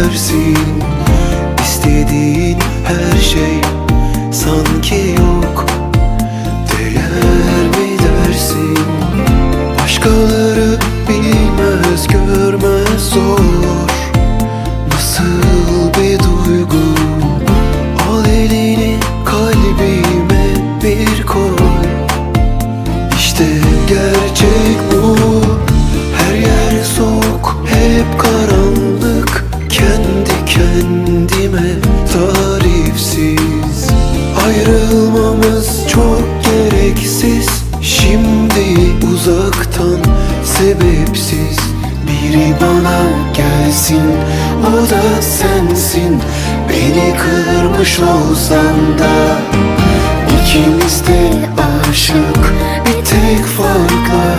seversin İstediğin her şey sanki yok. Deler mi dersin? Başkaları bilmez görmez. kelime tarifsiz. Ayrılmamız çok gereksiz. Şimdi uzaktan sebepsiz. Biri bana gelsin o da sensin. Beni kırmış olsan da İkimiz de aşık. Bir tek farkla